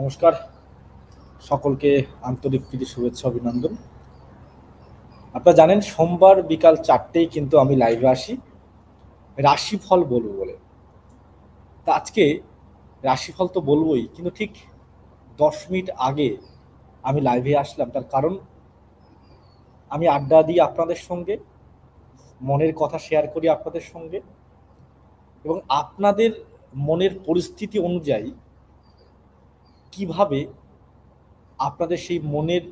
নমস্কার। সকলকে আন্তরিক প্রীতি, শুভেচ্ছা, অভিনন্দন। আপনারা জানেন, সোমবার বিকাল চারটেই কিন্তু আমি লাইভে আসি। রাশিফল বলব বলে। তা আজকে রাশিফল তো বলবোই, কিন্তু ঠিক দশ মিনিট আগে আমি লাইভে আসলাম। তার কারণ, আমি আড্ডা দিই আপনাদের সঙ্গে, মনের কথা শেয়ার করি আপনাদের সঙ্গে এবং আপনাদের মনের পরিস্থিতি অনুযায়ী কীভাবে আপনাদের সেই মনের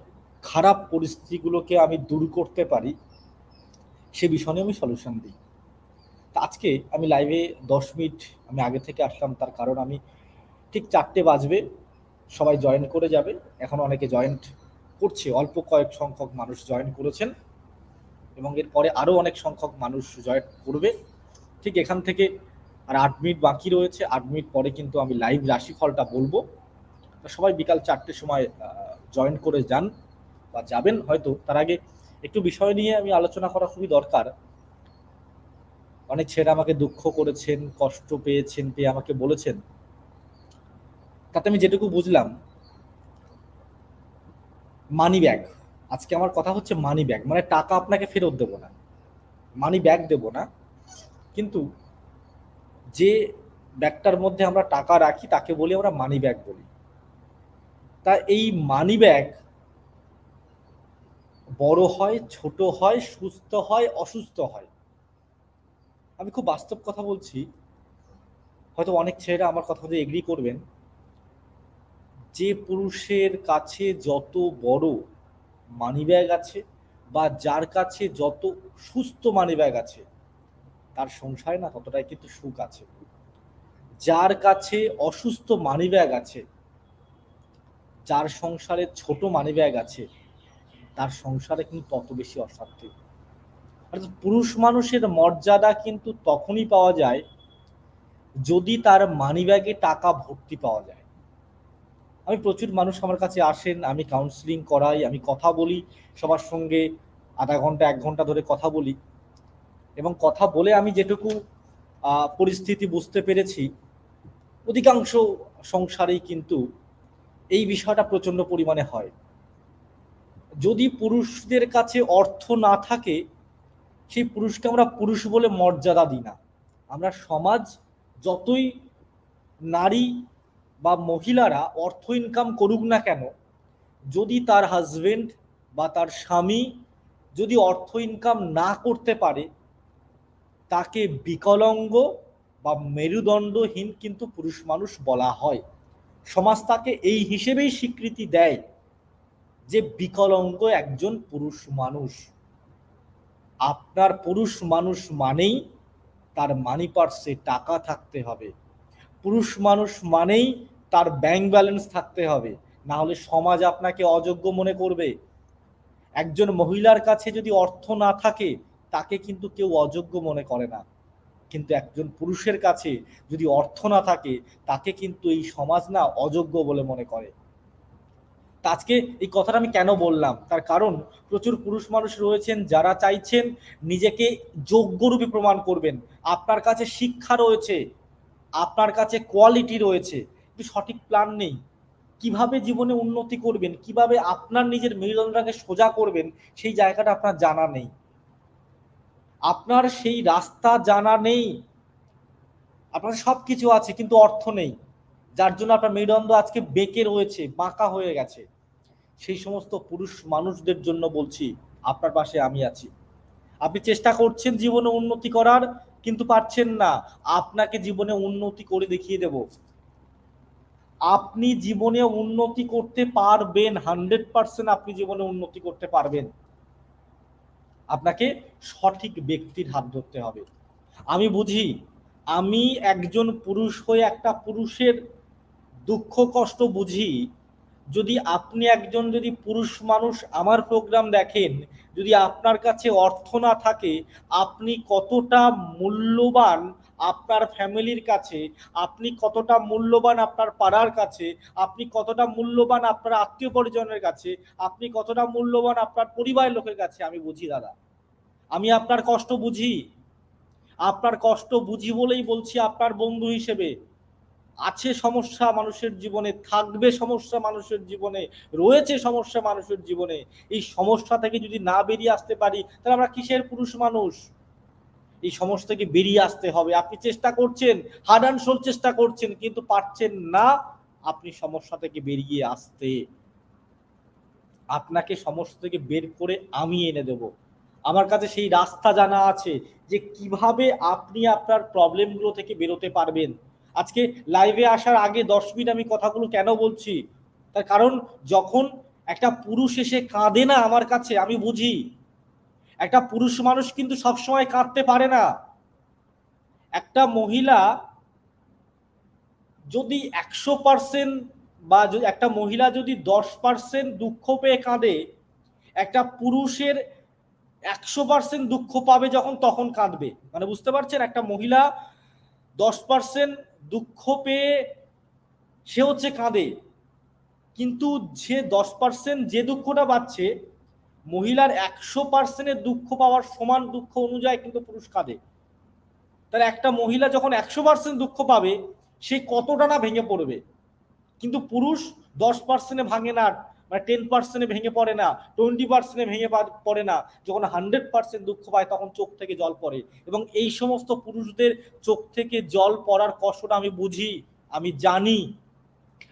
খারাপ পরিস্থিতিগুলোকে আমি দূর করতে পারি, সে বিষয়ে আমি সলিউশন দিই। আজকে আমি লাইভে দশ মিনিট আমি আগে থেকে আসলাম, তার কারণ আমি ঠিক চারটে বাজবে, সবাই জয়েন করে যাবে। এখন অনেকে জয়েন্ট করছে, অল্প কয়েক সংখ্যক মানুষ জয়েন করেছেন এবং এরপরে আরও অনেক সংখ্যক মানুষ জয়েন করবে। ঠিক এখান থেকে আর আট মিনিট বাকি রয়েছে, আট মিনিট পরে কিন্তু আমি লাইভ রাশিফলটা বলব। সবাই বিকাল চারটের সময় জয়েন করে যান বা যাবেন। হয়তো তার আগে একটু বিষয় নিয়ে আমি আলোচনা করা খুবই দরকার। অনেক ছেলে আমাকে দুঃখ করেছেন, কষ্ট পেয়েছেন, পেয়ে আমাকে বলেছেন। তাতে আমি যেটুকু বুঝলাম মানি ব্যাগ আজকে আমার কথা হচ্ছে মানি ব্যাগ মানে টাকা আপনাকে ফেরত দেব না। মানি ব্যাগ দেব না। কিন্তু যে ব্যাগটার মধ্যে আমরা টাকা রাখি, তাকে বলি আমরা মানি ব্যাগ বলি। তা এই মানি ব্যাগ বড় হয়, ছোট হয়, সুস্থ হয়, অসুস্থ হয়। আমি খুব বাস্তব কথা বলছি, হয়তো অনেক ছেলেরা আমার কথা মধ্যে এগ্রি করবেন। যে পুরুষের কাছে যত বড় মানি ব্যাগ আছে বা যার কাছে যত সুস্থ মানি ব্যাগ আছে, তার সংসারে না ততটাই কিন্তু সুখ আছে। যার কাছে অসুস্থ মানি ব্যাগ আছে যার সংসারে ছোট মানি ব্যাগ আছে, তার সংসারে কিন্তু তত বেশি অশান্তি। অর্থাৎ পুরুষ মানুষের মর্যাদা কিন্তু তখনই পাওয়া যায় যদি তার মানি ব্যাগে টাকা ভর্তি পাওয়া যায়। আমি প্রচুর মানুষ আমার কাছে আসেন, আমি কাউন্সিলিং করাই, আমি কথা বলি, সবার সঙ্গে আধা ঘণ্টা, এক ঘণ্টা ধরে কথা বলি এবং কথা বলে আমি যেটুকু পরিস্থিতি বুঝতে পেরেছি, অধিকাংশ সংসারেই কিন্তু এই বিষয়টা প্রচণ্ড পরিমাণে হয়। যদি পুরুষদের কাছে অর্থ না থাকে, সেই পুরুষকে আমরা পুরুষ বলে মর্যাদা দিই না। আমরা সমাজ যতই নারী বা মহিলারা অর্থ ইনকাম করুক না কেন, যদি তার হাজবেন্ড বা তার স্বামী যদি অর্থ ইনকাম না করতে পারে, তাকে বিকলঙ্গ বা মেরুদণ্ডহীন কিন্তু পুরুষ মানুষ বলা হয়। সমাজ তাকে এই হিসেবেই স্বীকৃতি দেয় যে বিকলঙ্গ একজন পুরুষ মানুষ। আপনার পুরুষ মানুষ মানেই তার মানি পার্সে টাকা থাকতে হবে। পুরুষ মানুষ মানেই তার ব্যাংক ব্যালেন্স থাকতে হবে। না হলে সমাজ আপনাকে অযোগ্য মনে করবে। একজন মহিলার কাছে যদি অর্থ না থাকে, তাকে কিন্তু কেউ অযোগ্য মনে করে না। কিন্তু একজন পুরুষের কাছে যদি অর্থ না থাকে, তাকে কিন্তু এই সমাজ না অযোগ্য বলে মনে করে। আজকে এই কথাটা আমি কেন বললাম? তার কারণ, প্রচুর পুরুষ মানুষ রয়েছেন যারা চাইছেন নিজেকে যোগ্যরূপে প্রমাণ করবেন। আপনার কাছে শিক্ষা রয়েছে, আপনার কাছে কোয়ালিটি রয়েছে, কিন্তু সঠিক প্ল্যান নেই। কীভাবে জীবনে উন্নতি করবেন, কীভাবে আপনার নিজের মেরুদণ্ডটাকে সোজা করবেন, সেই জায়গাটা আপনার জানা নেই। আপনার সেই রাস্তা জানা নেই। আপনার সব কিছু আছে, কিন্তু অর্থ নেই। যার জন্য আপনার মেরুদণ্ড আজকে বেঁকে রয়েছে, বাঁকা হয়ে গেছে। সেই সমস্ত পুরুষ মানুষদের জন্য বলছি, আপনার পাশে আমি আছি। আপনি চেষ্টা করছেন জীবনে উন্নতি করার, কিন্তু পারছেন না। আপনাকে জীবনে উন্নতি করে দেখিয়ে দেব। আপনি জীবনে উন্নতি করতে পারবেন, হান্ড্রেড পার্সেন্ট আপনি জীবনে উন্নতি করতে পারবেন। আপনাকে সঠিক ব্যক্তির হাত ধরতে হবে। আমি বুঝি, আমি একজন পুরুষ হয়ে একটা পুরুষের দুঃখ, কষ্ট বুঝি, যদি আপনি একজন যদি পুরুষ মানুষ আমার প্রোগ্রাম দেখেন, যদি আপনার কাছে অর্থ না থাকে, আপনি কতটা মূল্যবান আপনার ফ্যামিলির কাছে, আপনি কতটা মূল্যবান আপনার পাড়ার কাছে, আপনি কতটা মূল্যবান আপনার আত্মীয় পরিজনের কাছে, আপনি কতটা মূল্যবান আপনার পরিবারের লোকের কাছে, আমি বুঝি দাদা। আমি আপনার কষ্ট বুঝি। আপনার কষ্ট বুঝি বলেই বলছি আপনার বন্ধু হিসেবে। আছে সমস্যা মানুষের জীবনে, থাকবে সমস্যা মানুষের জীবনে, রয়েছে সমস্যা মানুষের জীবনে। এই সমস্যা থেকে যদি না বেরিয়ে আসতে পারি, তাহলে আমরা কিসের পুরুষ মানুষ? এই সমস্যা থেকে বেরিয়ে আসতে হবে। আপনি চেষ্টা করছেন, হার্ড অ্যান্ড সোল চেষ্টা করছেন, কিন্তু পারছেন না, আপনি সমস্যা থেকে বেরিয়ে আসতে। আপনাকে সমস্যা থেকে বের করে আমি এনে দেব। আমার কাছে সেই রাস্তা জানা আছে যে কীভাবে আপনি আপনার প্রবলেমগুলো থেকে বেরোতে পারবেন। আজকে লাইভে আসার আগে দশ মিনিট আমি কথাগুলো কেন বলছি? তার কারণ যখন একটা পুরুষ এসে কাঁদে না আমার কাছে, আমি বুঝি। একটা পুরুষ মানুষ কিন্তু সবসময় কাঁদতে পারে না। একটা মহিলা যদি একশো পার্সেন্ট বা একটা মহিলা যদি দশ পার্সেন্ট দুঃখ পেয়ে কাঁদে, একটা পুরুষের একশো পার্সেন্ট দুঃখ পাবে যখন তখন কাঁদবে। মানে বুঝতে পারছেন? একটা মহিলা দশ পার্সেন্ট দুঃখ পেয়ে সে হচ্ছে কাঁদে। কিন্তু যে দশ পার্সেন্ট যে দুঃখটা পাচ্ছে মহিলার একশো পার্সেন্টের দুঃখ পাওয়ার সমান দুঃখ অনুযায়ী কিন্তু পুরুষ কাঁদে তাহলে একটা মহিলা যখন একশো পার্সেন্ট দুঃখ পাবে, সে কতটা না ভেঙে পড়বে? কিন্তু পুরুষ দশ পার্সেন্টে ভাঙে না মানে টেন পার্সেন্টে ভেঙে পড়ে না টোয়েন্টি পার্সেন্টে ভেঙে পড়ে না। যখন হান্ড্রেড পার্সেন্ট দুঃখ পায়, তখন চোখ থেকে জল পড়ে। এবং এই সমস্ত পুরুষদের চোখ থেকে জল পড়ার কষ্টটা আমি বুঝি, আমি জানি।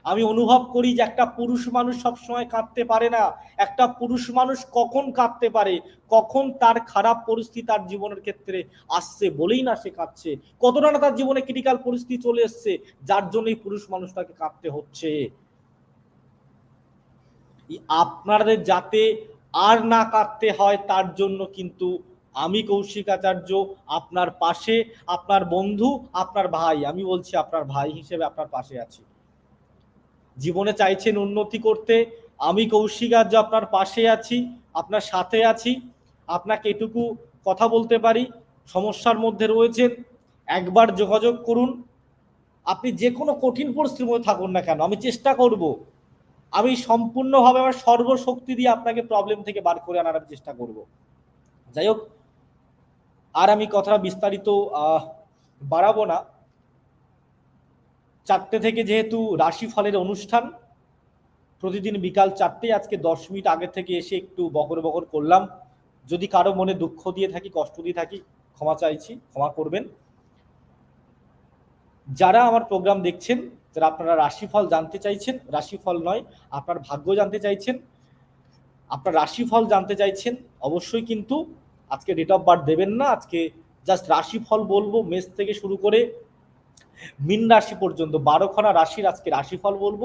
আমি অনুভব করি যে একটা পুরুষ মানুষ সবসময় কাঁদতে পারে না। একটা পুরুষ মানুষ কখন কাঁদতে পারে? কখন তার খারাপ পরিস্থিতি তার জীবনের ক্ষেত্রে আসছে বলেই না সে কাঁদছে? কতটা না তার জীবনে ক্রিটিক্যাল পরিস্থিতি চলে এসছে? যার জন্যই পুরুষ মানুষটাকে কাঁদতে হচ্ছে। আপনাদের যাতে আর না কাঁদতে হয়, তার জন্য কিন্তু আমি কৌশিক আচার্য, আপনার পাশে, আপনার বন্ধু, আপনার ভাই, আমি বলছি আপনার ভাই হিসেবে আপনার পাশে আছি। জীবনে চাইছেন উন্নতি করতে। আমি কৌশিক আর্য আপনার পাশে আছি, আপনার সাথে আছি, আপনাকে এটুকু কথা বলতে পারি, সমস্যার মধ্যে রয়েছেন, একবার যোগাযোগ করুন। আপনি যে কোনো কঠিন পরিস্থিতির মধ্যে থাকুন না কেন, আমি চেষ্টা করব। আমি সম্পূর্ণভাবে আমার সর্বশক্তি দিয়ে আপনাকে প্রবলেম থেকে বার করে আনার চেষ্টা করব। যাই হোক, আর আমি কথাটা বিস্তারিত বাড়াবো না। চারটে থেকে যেহেতু রাশি ফলের অনুষ্ঠান, প্রতিদিন বিকাল চারটে, আজকে দশ মিনিট আগে থেকে এসে একটু বকর বকর করলাম। যদি কারও মনে দুঃখ দিয়ে থাকি, কষ্ট দিয়ে থাকি, ক্ষমা চাইছি, ক্ষমা করবেন। যারা আমার প্রোগ্রাম দেখছেন, যারা আপনারা রাশিফল জানতে চাইছেন, রাশিফল নয়, আপনার ভাগ্য জানতে চাইছেন, আপনার রাশিফল জানতে চাইছেন, অবশ্যই কিন্তু আজকে ডেট অফ বার্থ দেবেন না। আজকে জাস্ট রাশিফল বলব, মেষ থেকে শুরু করে মিন রাশি পর্যন্ত বারোখানা রাশির আজকে রাশিফল বলব।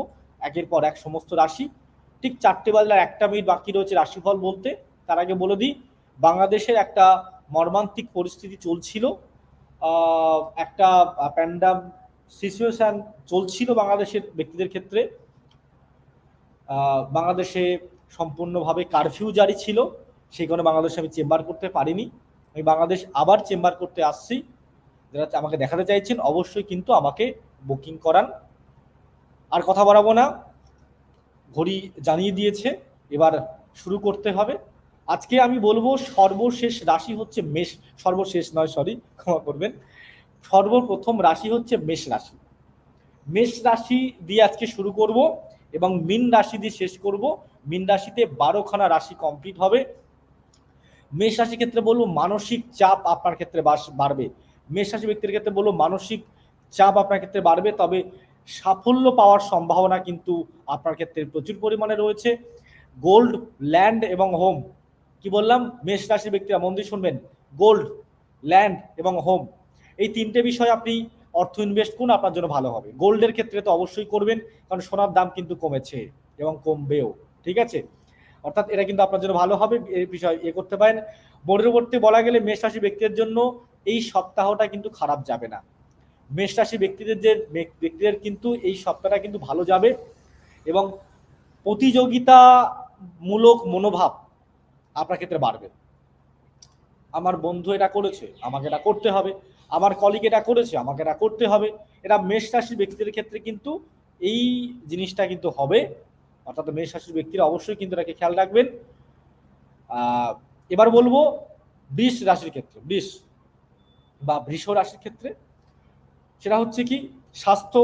একের পর এক সমস্ত রাশি। ঠিক চারটে বাজলার একটা মিনিট বাকি রয়েছে রাশিফল বলতে। তার আগে বলে দিই, বাংলাদেশের একটা মর্মান্তিক পরিস্থিতি চলছিল। একটা প্যান্ডাম সিচুয়েশান চলছিল বাংলাদেশের ব্যক্তিদের ক্ষেত্রে। বাংলাদেশে সম্পূর্ণভাবে কারফিউ জারি ছিল। সেই কারণে বাংলাদেশে আমি চেম্বার করতে পারিনি। আমি বাংলাদেশ আবার চেম্বার করতে আসছি। যারা আমাকে দেখাতে চাইছেন, অবশ্যই কিন্তু আমাকে বুকিং করান। আর কথা বাড়াবো না, ঘড়ি জানিয়ে দিয়েছে, এবার শুরু করতে হবে। আজকে আমি বলব সর্বশেষ রাশি হচ্ছে মেষ, সর্বশেষ নয় সরি ক্ষমা করবেন। সর্বপ্রথম রাশি হচ্ছে মেষ রাশি। মেষ রাশি দিয়ে আজকে শুরু করব এবং মিন রাশি দিয়ে শেষ করব। মিন রাশিতে বারোখানা রাশি কমপ্লিট হবে। মেষ রাশির ক্ষেত্রে বলব মানসিক চাপ আপনার ক্ষেত্রে বাড়বে। মেষ রাশি ব্যক্তির ক্ষেত্রে বলব, মানসিক চাপ আপনার ক্ষেত্রে বাড়বে, তবে সাফল্য পাওয়ার সম্ভাবনা কিন্তু আপনার ক্ষেত্রে প্রচুর পরিমাণে রয়েছে। গোল্ড, ল্যান্ড এবং হোম। কি বললাম? মেষ রাশির ব্যক্তিরা মন দিয়ে শুনবেন, গোল্ড, ল্যান্ড এবং হোম। এই তিনটে বিষয় আপনি অর্থ ইনভেস্ট করুন, আপনার জন্য ভালো হবে। গোল্ডের ক্ষেত্রে তো অবশ্যই করবেন, কারণ সোনার দাম কিন্তু কমেছে এবং কমবেও, ঠিক আছে? অর্থাৎ এটা কিন্তু আপনার জন্য ভালো হবে এই বিষয় এ করতে পারেন। পরবর্তী বলা গেলে মেষ রাশি ব্যক্তিদের জন্য এই সপ্তাহটা কিন্তু খারাপ যাবে না। মেষ রাশি ব্যক্তিদের যে ব্যক্তিদের কিন্তু এই সপ্তাহটা কিন্তু ভালো যাবে এবং প্রতিযোগিতামূলক মনোভাব আপনার ক্ষেত্রে বাড়বে। আমার বন্ধু এটা করেছে, আমাকে এটা করতে হবে, আমার কলিগ এটা করেছে, আমাকে এটা করতে হবে। এটা মেষ রাশির ব্যক্তিদের ক্ষেত্রে কিন্তু এই জিনিসটা কিন্তু হবে। অর্থাৎ মেষ রাশির ব্যক্তিরা অবশ্যই কিন্তু এটাকে খেয়াল রাখবেন। এবার বলব বৃষ রাশির ক্ষেত্রে, বৃষ। বা বৃষ রাশির ক্ষেত্রে, সেটা হচ্ছে কি, স্বাস্থ্য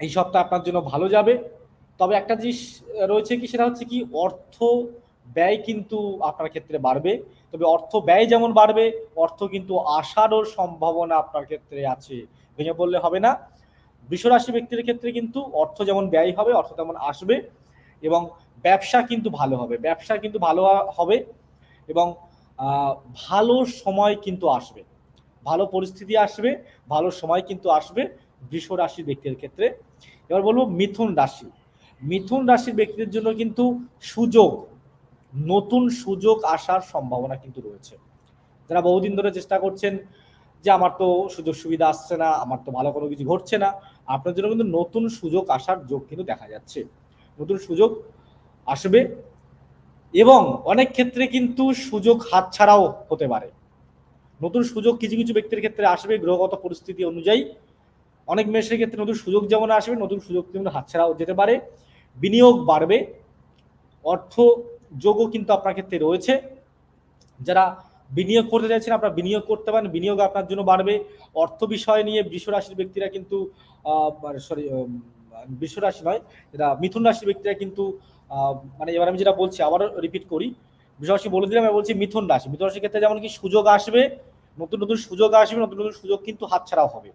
এই সপ্তাহ আপনার জন্য ভালো যাবে। তবে একটা জিনিস রয়েছে কি, সেটা হচ্ছে কি, অর্থ ব্যয় কিন্তু আপনার ক্ষেত্রে বাড়বে। তবে অর্থ ব্যয় যেমন বাড়বে, অর্থ কিন্তু আসারও সম্ভাবনা আপনার ক্ষেত্রে আছে। ভেঙে বললে হবে না। বৃষরাশি ব্যক্তির ক্ষেত্রে কিন্তু অর্থ যেমন ব্যয় হবে, অর্থ তেমন আসবে এবং ব্যবসা কিন্তু ভালো হবে। ব্যবসা কিন্তু ভালো হবে এবং ভালো সময় কিন্তু আসবে। ভালো পরিস্থিতি আসবে, ভালো সময় কিন্তু আসবে বৃষ রাশি ব্যক্তির ক্ষেত্রে। এবার বলব মিথুন রাশি। মিথুন রাশির ব্যক্তিদের জন্য কিন্তু সুযোগ, নতুন সুযোগ আসার সম্ভাবনা কিন্তু রয়েছে। যারা বহুদিন ধরে চেষ্টা করছেন যে আমার তো সুযোগ সুবিধা আসছে না, আমার তো ভালো কোনো কিছু ঘটছে না আপনার জন্য কিন্তু নতুন সুযোগ আসার যোগ কিন্তু দেখা যাচ্ছে। নতুন সুযোগ আসবে এবং অনেক ক্ষেত্রে কিন্তু সুযোগ হাতছাড়াও হতে পারে। নতুন সুযোগ কিছু কিছু ব্যক্তির ক্ষেত্রে আসবে, গ্রহগত পরিস্থিতি অনুযায়ী। অনেক মেষের ক্ষেত্রে নতুন সুযোগ যেমন আসবে, নতুন সুযোগ কিন্তু হাতছাড়াও যেতে পারে। বিনিয়োগ বাড়বে। অর্থ যোগও কিন্তু আপনার ক্ষেত্রে রয়েছে। যারা বিনিয়োগ করতে চাইছেন, আপনারা বিনিয়োগ করতে পারেন। বিনিয়োগ আপনার জন্য বাড়বে। অর্থ বিষয় নিয়ে বৃষ রাশির ব্যক্তিরা কিন্তু সরি বৃষ রাশি নয় যেটা মিথুন রাশির ব্যক্তিরা কিন্তু মানে এবার আমি যেটা বলছি, আবারও রিপিট করি। বৃষরাশি বলে দিলাম, আমি বলছি মিথুন রাশি। মিথুন রাশির ক্ষেত্রে যেমন কি সুযোগ আসবে নতুন নতুন সুযোগ আসবে, নতুন নতুন সুযোগ কিন্তু হাতছাড়াও হবে।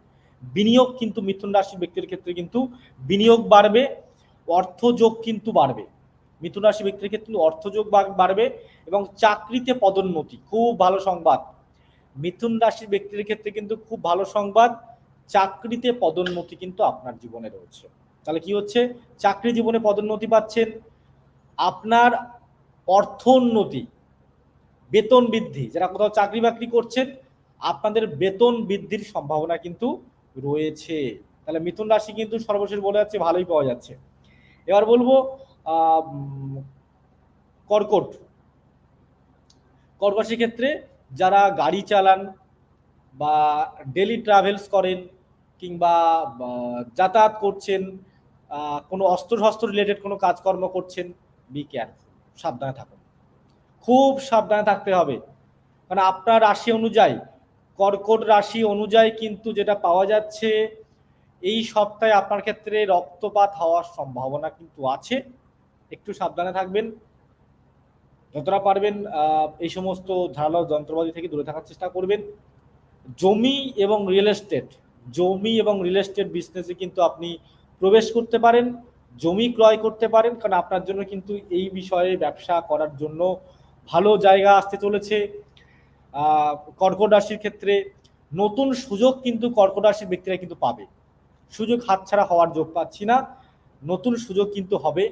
বিনিয়োগ কিন্তু মিথুন রাশির ব্যক্তির ক্ষেত্রে কিন্তু বিনিয়োগ বাড়বে, অর্থযোগ কিন্তু বাড়বে। মিথুন রাশি ব্যক্তির ক্ষেত্রে কিন্তু অর্থযোগ বাড়বে এবং চাকরিতে পদোন্নতি, খুব ভালো সংবাদ। মিথুন রাশির ব্যক্তির ক্ষেত্রে কিন্তু খুব ভালো সংবাদ, চাকরিতে পদোন্নতি কিন্তু আপনার জীবনে রয়েছে। তাহলে কি হচ্ছে? চাকরি জীবনে পদোন্নতি পাচ্ছেন, আপনার অর্থোন্নতি, বেতন বৃদ্ধি, যারা কোথাও চাকরি বাকরি করছেন আপনাদের বেতন বৃদ্ধির সম্ভাবনা কিন্তু রয়েছে। তাহলে মিথুন রাশি কিন্তু সর্বশেষ বলে যাচ্ছে, ভালোই পাওয়া যাচ্ছে। এবার বলব কর্কট। কর্কটের ক্ষেত্রে যারা গাড়ি চালান বা ডেলি ট্রাভেলস করেন কিংবা যাতায়াত করছেন কোনো অস্ত্র শস্ত্র রিলেটেড কোনো কাজকর্ম করছেন বি কেয়ারফুল সাবধানে থাকুন। খুব সাবধানে থাকতে হবে। কারণ আপনার রাশি অনুযায়ী কর্কট রাশি অনুযায়ী কিন্তু যেটা পাওয়া যাচ্ছে, এই সপ্তাহে আপনার ক্ষেত্রে রক্তপাত হওয়ার সম্ভাবনা কিন্তু আছে। একটু সাবধানে থাকবেন। যতটা পারবেন এই সমস্ত ধারালো যন্ত্রপাতি থেকে দূরে থাকার চেষ্টা করবেন। জমি এবং রিয়েল এস্টেট, জমি এবং রিয়েল এস্টেট বিজনেসে কিন্তু আপনি প্রবেশ করতে পারেন, জমি ক্রয় করতে পারেন, কারণ আপনার জন্য কিন্তু এই বিষয়ে ব্যবসা করার জন্য ভালো জায়গা আসতে চলেছে। কর্কট রাশির ক্ষেত্রে নতুন সুযোগ কিন্তু কর্কট রাশির ব্যক্তিরা কিন্তু পাবে। সুযোগ হাতছাড়া হওয়ার যোগ পাচ্ছি না, নতুন সুযোগ কিন্তু হবে।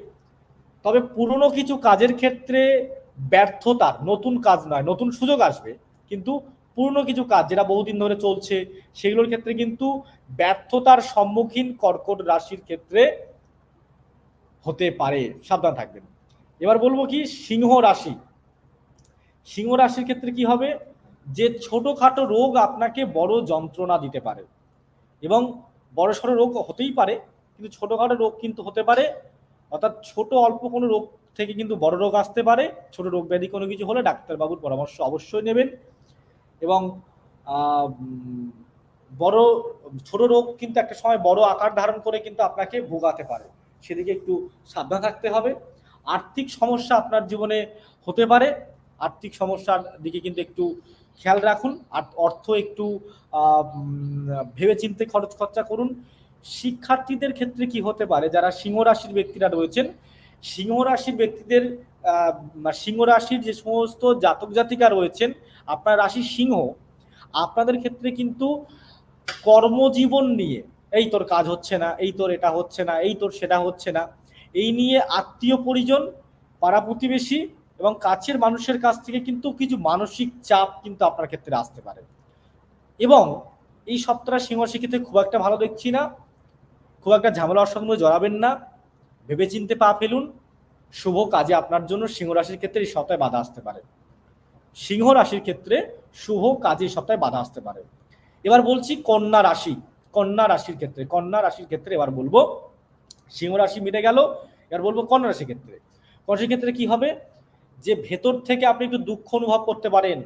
তবে পুরনো কিছু কাজের ক্ষেত্রে ব্যর্থতার, নতুন কাজ নয়, নতুন সুযোগ আসবে। কিন্তু পুরনো কিছু কাজ যেটা বহুদিন ধরে চলছে, সেগুলোর ক্ষেত্রে কিন্তু ব্যর্থতার সম্মুখীন কর্কট রাশির ক্ষেত্রে হতে পারে। সাবধান থাকবেন। এবার বলব কি, সিংহ রাশি। সিংহ রাশির ক্ষেত্রে কি হবে? যে ছোটোখাটো রোগ আপনাকে বড় যন্ত্রণা দিতে পারে। এবং বড় সড়ো রোগ হতেই পারে, কিন্তু ছোটোখাটো রোগ কিন্তু হতে পারে, অর্থাৎ ছোট অল্প কোনো রোগ থেকে কিন্তু বড় রোগ আসতে পারে, ছোট রোগ ব্যাধি কোনো কিছু হলে ডাক্তারবাবুর পরামর্শ অবশ্যই নেবেন। এবং বড়, ছোট রোগ কিন্তু একটা সময় বড় আকার ধারণ করে কিন্তু আপনাকে ভোগাতে পারে। সেদিকে একটু সাবধান থাকতে হবে। আর্থিক সমস্যা আপনার জীবনে হতে পারে। আর্থিক সমস্যার দিকে কিন্তু একটু খেয়াল রাখুন আর অর্থ একটু ভেবে চিনতে খরচ খরচা করুন। শিক্ষার্থীদের ক্ষেত্রে কি হতে পারে? যারা সিংহ রাশির ব্যক্তিরা রয়েছেন, সিংহ রাশির ব্যক্তিদের সিংহ রাশির যে সমস্ত জাতক জাতিকা রয়েছেন, আপনার রাশি সিংহ, আপনাদের ক্ষেত্রে কিন্তু কর্মজীবন নিয়ে, এই তোর কাজ হচ্ছে না, এই তোর এটা হচ্ছে না, এই তোর সেটা হচ্ছে না, এই নিয়ে আত্মীয় পরিজন, পাড়া প্রতিবেশী এবং কাছের মানুষের কাছ থেকে কিন্তু কিছু মানসিক চাপ কিন্তু আপনার ক্ষেত্রে আসতে পারে। এবং এই সপ্তাহটা সিংহ শিক্ষিতে খুব একটা ভালো দেখছি না। খুব একটা ঝামেলা অসঙ্গে জড়াবেন না। ভেবে চিনতে পা ফেলুন। শুভ কাজে আপনার জন্য সিংহ রাশির ক্ষেত্রে এই সপ্তাহে বাধা আসতে পারে। সিংহ রাশির ক্ষেত্রে শুভ কাজে এই সপ্তাহে বাধা আসতে পারে। এবার বলছি কন্যা রাশি। কন্যা রাশির ক্ষেত্রে, কন্যা রাশির ক্ষেত্রে এবার বলব, সিংহ রাশি মিটে গেল। এবার বলব কন্যা রাশির ক্ষেত্রে। কন্যা ক্ষেত্রে কি হবে? যে ভেতর থেকে আপনি একটু দুঃখ অনুভব করতে পারেন,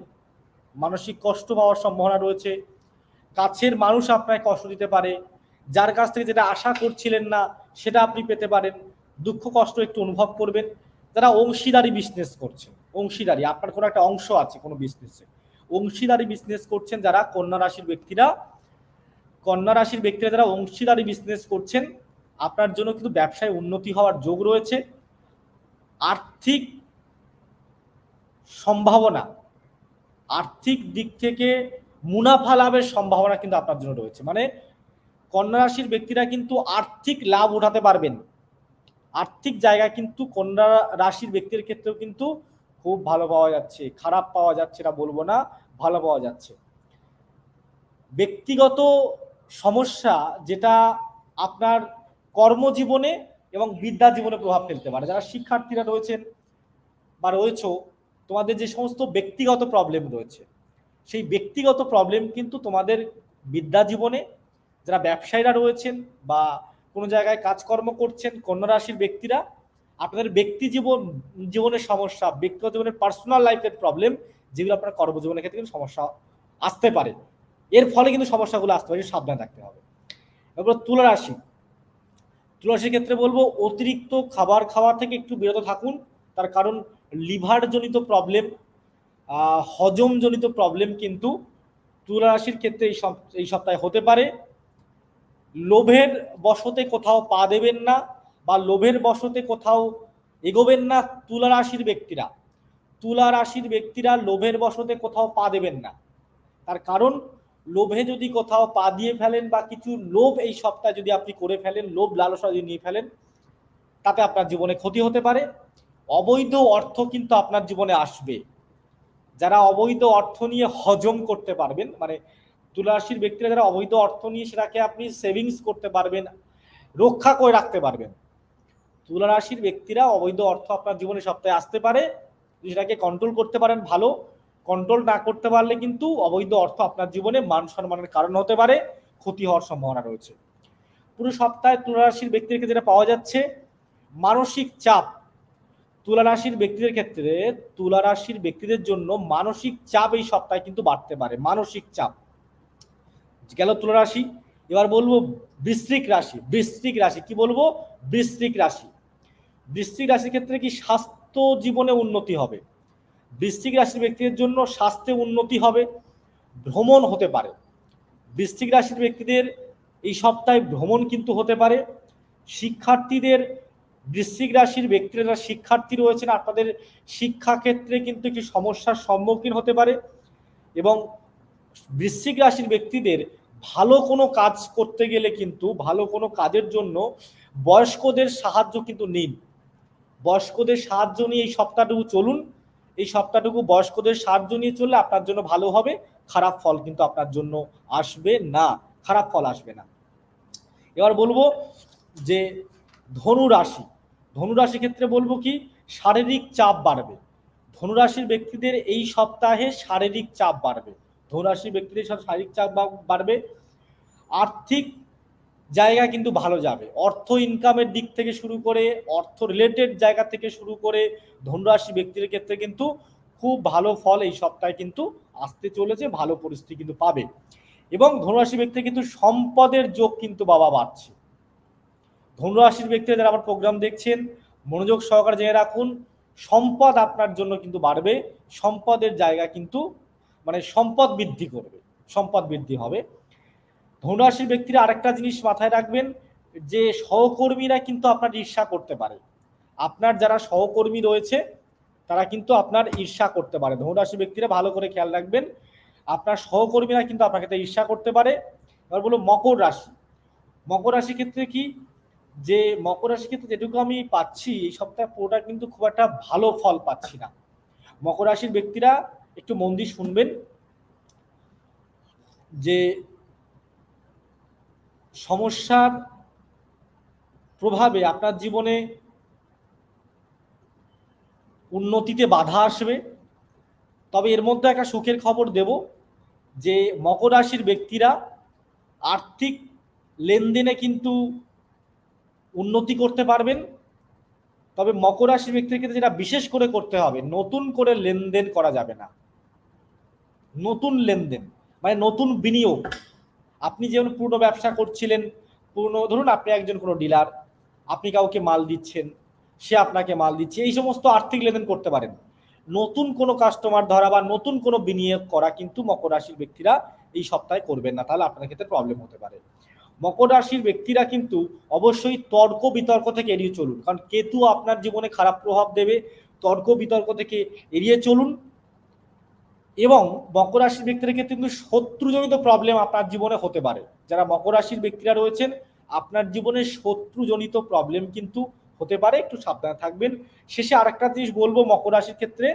মানসিক কষ্ট পাওয়ার সম্ভাবনা রয়েছে, কাছের মানুষ আপনাকে কষ্ট দিতে পারে, যার কাছ থেকে যেটা আশা করছিলেন না সেটা আপনি পেতে পারেন, দুঃখ, কষ্ট একটু অনুভব করবেন। যারা অংশীদারি বিজনেস করছেন, অংশীদারি আপনার কোনো একটা অংশ আছে কোনো বিজনেসে অংশীদারি বিজনেস করছেন যারা কন্যা রাশির ব্যক্তিরা, কন্যা রাশির ব্যক্তিরা যারা অংশীদারি বিজনেস করছেন, আপনার জন্য কিন্তু ব্যবসায় উন্নতি হওয়ার যোগ রয়েছে। আর্থিক সম্ভাবনা। আর্থিক দিক থেকে মুনাফা লাভের সম্ভাবনা কিন্তু আপনার জন্য রয়েছে। মানে কন্যা রাশির ব্যক্তিরা কিন্তু আর্থিক লাভ উঠাতে পারবেন। আর্থিক জায়গা কিন্তু কন্যা রাশির ব্যক্তির ক্ষেত্রেও কিন্তু খুব ভালো পাওয়া যাচ্ছে। খারাপ পাওয়া যাচ্ছে না বলব না, ভালো পাওয়া যাচ্ছে। ব্যক্তিগত সমস্যা যেটা আপনার কর্মজীবনে এবং বিদ্যা জীবনে প্রভাব ফেলতে পারে। যারা শিক্ষার্থীরা রয়েছেন বা রয়েছ তোমাদের যে সমস্ত ব্যক্তিগত প্রবলেম রয়েছে, সেই ব্যক্তিগত প্রবলেম কিন্তু তোমাদের বিদ্যা জীবনে যারা ব্যবসায়ীরা রয়েছেন বা কোনো জায়গায় কাজকর্ম করছেন, কন্যা রাশির ব্যক্তিরা, আপনাদের ব্যক্তি জীবন, জীবনের সমস্যা, ব্যক্তিগত জীবনের পার্সোনাল লাইফের প্রবলেম যেগুলো আপনার কর্মজীবনের ক্ষেত্রে কিন্তু সমস্যা আসতে পারে। এর ফলে কিন্তু সমস্যাগুলো আসতে পারে, সাবধান থাকতে হবে। এরপর তুলা রাশি ক্ষেত্রে বলব, অতিরিক্ত খাবার খাওয়া থেকে একটু বিরত থাকুন, তার কারণ লিভার জনিত প্রবলেম হজম জনিত প্রবলেম কিন্তু তুলা রাশির ক্ষেত্রে এই এই সপ্তাহে হতে পারে। লোভের বশতে কোথাও পা দেবেন না বা লোভের বশতে কোথাও এগোবেন না তুলা রাশির ব্যক্তিরা। তুলা রাশির ব্যক্তিরা লোভের বশতে কোথাও পা দেবেন না। তার কারণ, লোভে যদি কোথাও পা দিয়ে ফেলেন বা কিছু লোভ এই সপ্তাহে যদি আপনি করে ফেলেন, লোভ লালসা যদি নিয়ে ফেলেন, তাতে আপনার জীবনে ক্ষতি হতে পারে। অবৈধ অর্থ কিন্তু আপনার জীবনে আসবে। যারা অবৈধ অর্থ নিয়ে হজম করতে পারবেন মানে তুলারাশির ব্যক্তিরা যারা অবৈধ অর্থ নিয়ে সেটাকে আপনি সেভিংস করতে পারবেন, রক্ষা করে রাখতে পারবেন। তুলারাশির ব্যক্তিরা অবৈধ অর্থ আপনার জীবনে সপ্তাহে আসতে পারে সেটাকে কন্ট্রোল করতে পারেন ভালো। কন্ট্রোল না করতে পারলে কিন্তু অবৈধ অর্থ আপনার জীবনে মান সম্মানের কারণ হতে পারে, ক্ষতি হওয়ার সম্ভাবনা রয়েছে। পুরো সপ্তাহে তুলারাশির ব্যক্তিদেরকে যেটা পাওয়া যাচ্ছে, মানসিক চাপ তুলা রাশির ব্যক্তিদের ক্ষেত্রে তুলা রাশির ব্যক্তিদের জন্য মানসিক চাপ এই সপ্তাহে কিন্তু বাড়তে পারে, মানসিক চাপ। গেল তুলা রাশি এবার বলব বৃশ্চিক রাশি বৃশ্চিক রাশি, কি বলব? বৃশ্চিক রাশি। বৃশ্চিক রাশির ক্ষেত্রে কি স্বাস্থ্য জীবনে উন্নতি হবে? বৃশ্চিক রাশির ব্যক্তিদের জন্য স্বাস্থ্যে উন্নতি হবে, ভ্রমণ হতে পারে। বৃশ্চিক রাশির ব্যক্তিদের এই সপ্তাহে ভ্রমণ কিন্তু হতে পারে। শিক্ষার্থীদের বৃশ্চিক রাশির ব্যক্তিরা শিক্ষার্থী রয়েছেন আপনাদের শিক্ষাক্ষেত্রে কিন্তু একটি সমস্যার সম্মুখীন হতে পারে। এবং বৃশ্চিক রাশির ব্যক্তিদের ভালো কোনো কাজ করতে গেলে কিন্তু, ভালো কোনো কাজের জন্য বয়স্কদের সাহায্য কিন্তু নিন। বয়স্কদের সাহায্য নিয়ে এই সপ্তাহটুকু চলুন। এই সপ্তাহটুকু বয়স্কদের সাহায্য নিয়ে চললে আপনার জন্য ভালো হবে। খারাপ ফল কিন্তু আপনার জন্য আসবে না। খারাপ ফল আসবে না। এবার বলব যে ধনু রাশি ধনুরাশি ক্ষেত্রে বলব কি, শারীরিক চাপ বাড়বে। ধনুরাশির ব্যক্তিদের এই সপ্তাহে শারীরিক চাপ বাড়বে। ধনুরাশির ব্যক্তিদের সব শারীরিক চাপ বাড়বে। আর্থিক জায়গা কিন্তু ভালো যাবে। অর্থ ইনকামের দিক থেকে শুরু করে, অর্থ রিলেটেড জায়গা থেকে শুরু করে ধনুরাশি ব্যক্তির ক্ষেত্রে কিন্তু খুব ভালো ফল এই সপ্তাহে কিন্তু আসতে চলেছে, ভালো পরিস্থিতি কিন্তু পাবে। এবং ধনুরাশি ব্যক্তি কিন্তু সম্পদের যোগ কিন্তু বাবা বাড়ছে। ধনুরাশির ব্যক্তিরা যারা আমার প্রোগ্রাম দেখছেন, মনোযোগ সহকারে জেনে রাখুন, সম্পদ আপনার জন্য কিন্তু বাড়বে, সম্পদের জায়গা কিন্তু মানে সম্পদ বৃদ্ধি করবে, সম্পদ বৃদ্ধি হবে। ধনুরাশির ব্যক্তিরা আরেকটা জিনিস মাথায় রাখবেন, যে সহকর্মীরা কিন্তু আপনার ঈর্ষা করতে পারে। আপনার যারা সহকর্মী রয়েছে, তারা কিন্তু আপনার ঈর্ষা করতে পারে। ধনুরাশি ব্যক্তিরা ভালো করে খেয়াল রাখবেন, আপনার সহকর্মীরা কিন্তু আপনাকে ঈর্ষা করতে পারে। এবার বলো মকর রাশি। মকর রাশি ক্ষেত্রে কি? যে মকর রাশি ক্ষেত্রে যেটুকু আমি পাচ্ছি, এই সপ্তাহে পুরোটা কিন্তু খুব একটা ভালো ফল পাচ্ছি না। মকর রাশির ব্যক্তিরা একটু মন দিয়ে শুনবেন যে সমস্যার প্রভাবে আপনার জীবনে উন্নতিতে বাধা আসবে। তবে এর মধ্যে একটা সুখের খবর দেব যে মকর রাশির ব্যক্তিরা আর্থিক লেনদেনে কিন্তু উন্নতি করতে পারবেন। তবে মকর রাশির ব্যক্তির ক্ষেত্রে যেটা বিশেষ করে করতে হবে, নতুন করে লেনদেন করা যাবে না। নতুন লেনদেন মানে নতুন বিনিয়োগ। আপনি যেমন পুরনো ব্যবসা করছিলেন, পুরনো, ধরুন আপনি একজন কোনো ডিলার, আপনি কাউকে মাল দিচ্ছেন, সে আপনাকে মাল দিচ্ছে, এই সমস্ত আর্থিক লেনদেন করতে পারেন। নতুন কোনো কাস্টমার ধরা বা নতুন কোনো বিনিয়োগ করা কিন্তু মকর রাশির ব্যক্তিরা এই সপ্তাহে করবেন না, তাহলে আপনার ক্ষেত্রে প্রবলেম হতে পারে। মকর রাশির ব্যক্তিরা কিন্তু অবশ্যই তর্ক বিতর্ক থেকে এড়িয়ে চলুন। কারণ কেতু আপনার জীবনে খারাপ প্রভাব দেবে, তর্ক বিতর্ক থেকে এড়িয়ে চলুন। এবং মকর রাশির ব্যক্তিদের ক্ষেত্রে কিন্তু শত্রুজনিত প্রবলেম আপনার জীবনে হতে পারে। যারা মকর রাশির ব্যক্তিরা রয়েছেন, আপনার জীবনে শত্রুজনিত প্রবলেম কিন্তু হতে পারে। একটু সাবধানে থাকবেন। শেষে আরেকটা জিনিস বলব মকর রাশির ক্ষেত্রে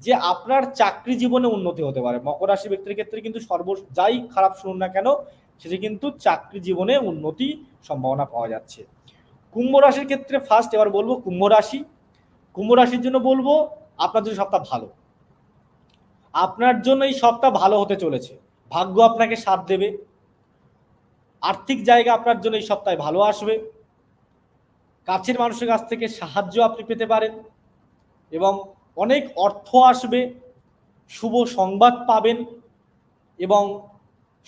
যে আপনার চাকরি জীবনে উন্নতি হতে পারে। মকর রাশি ব্যক্তির ক্ষেত্রে কিন্তু সর্ব যাই খারাপ শুনুন না কেন সেটি কিন্তু চাকরি জীবনে উন্নতি সম্ভাবনা পাওয়া যাচ্ছে। কুম্ভ রাশির ক্ষেত্রে ফার্স্ট এবার বলব কুম্ভ রাশি। কুম্ভ রাশির জন্য বলব আপনার জন্য সপ্তাহ ভালো। আপনার জন্য এই সপ্তাহ ভালো হতে চলেছে। ভাগ্য আপনাকে সাথ দেবে। আর্থিক জায়গা আপনার জন্য এই সপ্তাহে ভালো আসবে। কাছের মানুষের কাছ থেকে সাহায্য আপনি পেতে পারেন এবং অনেক অর্থ আসবে। শুভ সংবাদ পাবেন এবং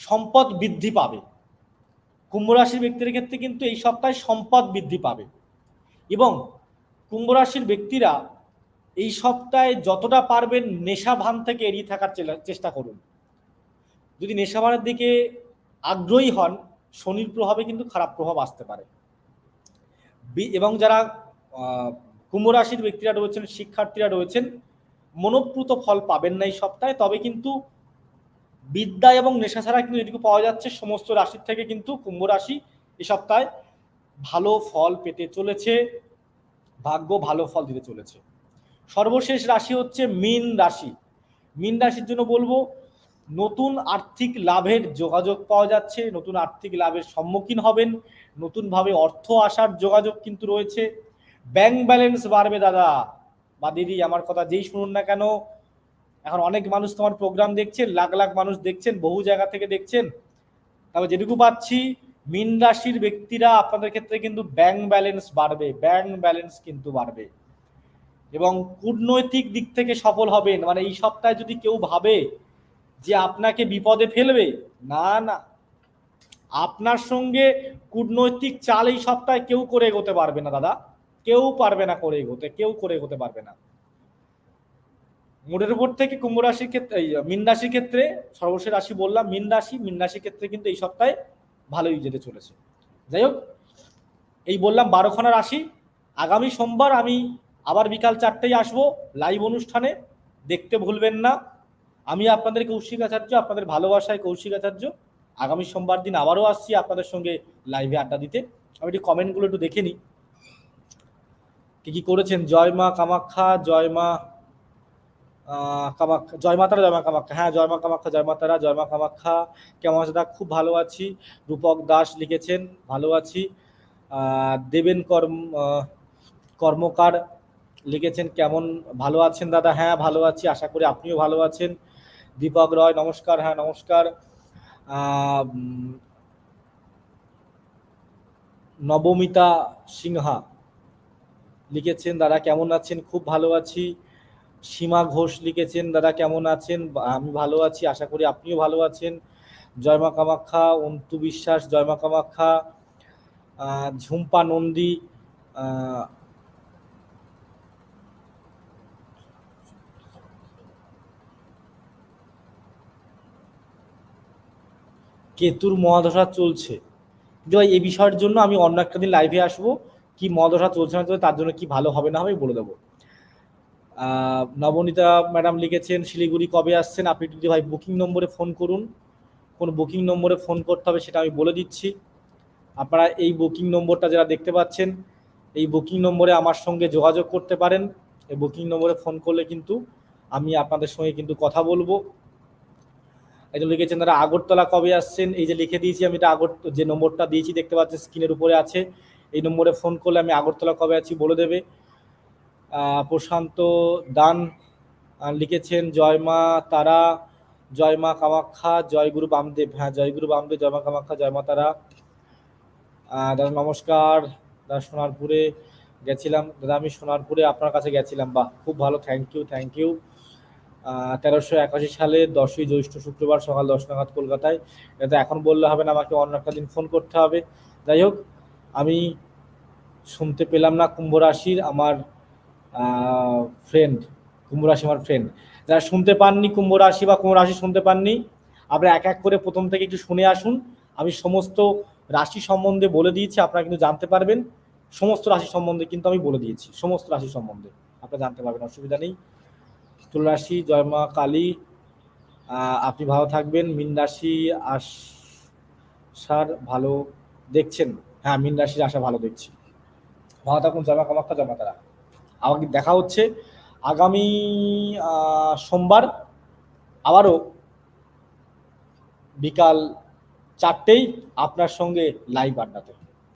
সম্পদ বৃদ্ধি পাবে। কুম্ভ রাশির ব্যক্তির ক্ষেত্রে কিন্তু এই সপ্তাহে সম্পদ বৃদ্ধি পাবে। এবং কুম্ভ রাশির ব্যক্তিরা এই সপ্তাহে যতটা পারবেন নেশা ভান থেকে এড়িয়ে থাকার চেষ্টা করুন। যদি নেশা ভানের দিকে আগ্রহী হন, শনির প্রভাবে কিন্তু খারাপ প্রভাব আসতে পারে। এবং যারা কুম্ভ রাশির ব্যক্তিরা রয়েছেন, শিক্ষার্থীরা রয়েছেন, মনোপ্রুত ফল পাবেন না এই সপ্তাহে, তবে কিন্তু বিদ্যা এবং নেশা ছাড়া কিন্তু যেটুকু পাওয়া যাচ্ছে, সমস্ত রাশির থেকে কিন্তু কুম্ভ রাশি এ সপ্তাহে ভালো ফল পেতে চলেছে, ভাগ্য ভালো ফল দিতে চলেছে। সর্বশেষ রাশি হচ্ছে মিন রাশি। মিন রাশির জন্য বলব, নতুন আর্থিক লাভের যোগাযোগ পাওয়া যাচ্ছে, নতুন আর্থিক লাভের সম্মুখীন হবেন, নতুনভাবে অর্থ আসার যোগাযোগ কিন্তু রয়েছে। ব্যাংক ব্যালেন্স বাড়বে দাদা। বা দিদি, আমার কথা যেই শুনুন না কেন এখন অনেক মানুষ তোমার প্রোগ্রাম দেখছেন, লাখ লাখ মানুষ দেখছেন, বহু জায়গা থেকে দেখছেন। তবে যেটুকু পাচ্ছি, মিন রাশির ব্যক্তিরা আপনাদের ক্ষেত্রে কিন্তু ব্যাংক ব্যালেন্স বাড়বে ব্যাংক ব্যালেন্স কিন্তু বাড়বে। এবং কূটনৈতিক দিক থেকে সফল হবেন মানে এই সপ্তাহে যদি কেউ ভাবে যে আপনাকে বিপদে ফেলবে, না না। আপনার সঙ্গে কূটনৈতিক চাল এই সপ্তাহে কেউ করে এগোতে পারবে না, দাদা। কেউ পারবে না করে এগোতে, কেউ করে এগোতে পারবে না। মোড়ের উপর থেকে কুম্ভ রাশির ক্ষেত্রে মিন রাশির ক্ষেত্রে সর্বশেষ রাশি বললাম, মিন রাশি, মিন রাশির ক্ষেত্রে কিন্তু এই সপ্তাহে ভালোই যেতে চলেছে। যাই হোক, এই বললাম বারোখানা রাশি। আগামী সোমবার আমি আবার বিকাল চারটেই আসব লাইভ অনুষ্ঠানে। দেখতে ভুলবেন না। আমি আপনাদের কৌশিক আচার্য, আপনাদের ভালোবাসায় কৌশিক আচার্য। আগামী সোমবার দিন আবারও আসছি আপনাদের সঙ্গে লাইভে আড্ডা দিতে। আমি একটু কমেন্টগুলো একটু দেখে নিই। কি কি করেছেন? জয় মা কামাখ্যা, জয় মা কামাখ্যা জয় মাতারা জয় মা কামাখ্যা হ্যাঁ জয় মা কামাখ্যা জয় মাতারা জয় মা কামাখ্যা কেমন আছে দা খুব ভালো আছি। রূপক দাস লিখেছেন, ভালো আছি। দেবেন কর্ম কর্মকার লিখেছেন, কেমন, ভালো আছেন দাদা? হ্যাঁ ভালো আছি, আশা করি আপনিও ভালো আছেন। দীপক রয়, নমস্কার হ্যাঁ নমস্কার। নবমিতা সিংহা লিখেছেন, দাদা কেমন আছেন? খুব ভালো আছি। সীমা ঘোষ লিখেছেন, দাদা কেমন আছেন? আমি ভালো আছি, আশা করি আপনিও ভালো আছেন। জয়মা কামাখ্যা, অন্তু বিশ্বাস, জয়মা কামাখ্যা ঝুম্পা নন্দী কেতুর মহাদশা চলছে। এই বিষয়ের জন্য আমি অন্য একটা দিন লাইভে আসব। কি মহাদশা চলছে না চলছে তার জন্য কি ভালো হবে না হবে বলে দেবো। নবনীতা ম্যাডাম লিখেছেন, শিলিগুড়ি কবে আসছেন? আপনি যদি ভাই বুকিং নম্বরে ফোন করুন। কোন বুকিং নম্বরে ফোন করতে হবে সেটা আমি বলে দিচ্ছি। আপনারা এই বুকিং নম্বরটা যারা দেখতে পাচ্ছেন, এই বুকিং নম্বরে আমার সঙ্গে যোগাযোগ করতে পারেন। এই বুকিং নম্বরে ফোন করলে কিন্তু আমি আপনাদের সঙ্গে কিন্তু কথা বলব। একজন লিখেছেন তারা, আগরতলা কবে আসছেন? এই যে লিখে দিয়েছি আমি, এটা আগর, যে নম্বরটা দিয়েছি, দেখতে পাচ্ছেন স্ক্রিনের উপরে আছে। এই নম্বরে ফোন করলে আমি আগরতলা কবে আছি বলে দেবে। প্রশান্ত দান লিখেছেন জয়মা তারা জয়মা কামাখ্যা জয়গুরু বামদেব। হ্যাঁ জয়গুরু বামদেব জয়মা কামাখ্যা জয়মা তারা। দাদা নমস্কার, দাদা সোনারপুরে গেছিলাম। দাদা, আমি সোনারপুরে আপনার কাছে গেছিলাম। বাহ, খুব ভালো থ্যাংক ইউ থ্যাংক ইউ তেরোশো একাশি সালে দশই জ্যৈষ্ঠ শুক্রবার সকাল দশ নাগাদ কলকাতায়। এটা এখন বললে হবে না, আমাকে অন্য একটা দিন ফোন করতে হবে। যাই হোক, আমি শুনতে পেলাম না কুম্ভ রাশির আমার ফ্রেন্ড কুম্ভ রাশি আমার ফ্রেন্ড যারা শুনতে পাননি কুম্ভ রাশি বা কুম্ভ রাশি শুনতে পাননি আপনারা এক এক করে প্রথম থেকে একটু শুনে আসুন। আমি সমস্ত রাশি সম্বন্ধে বলে দিয়েছি, আপনারা কিন্তু জানতে পারবেন। সমস্ত রাশি সম্বন্ধে কিন্তু আমি বলে দিয়েছি, সমস্ত রাশি সম্বন্ধে। আপনারা জানতে পারবেন, অসুবিধা নেই। তুল রাশি, জয় মা কালী আপনি ভালো থাকবেন। মিন রাশি আশার ভালো দেখছেন। হ্যাঁ মিন রাশির আশা ভালো দেখছি। ভালো থাকুন, জয় মা কামাখ্যা জয় মা তারা। আমাকে দেখা হচ্ছে। আগামী সোমবার আবারও বিকাল চারটেই আপনার সঙ্গে লাইভ আড্ডাতে।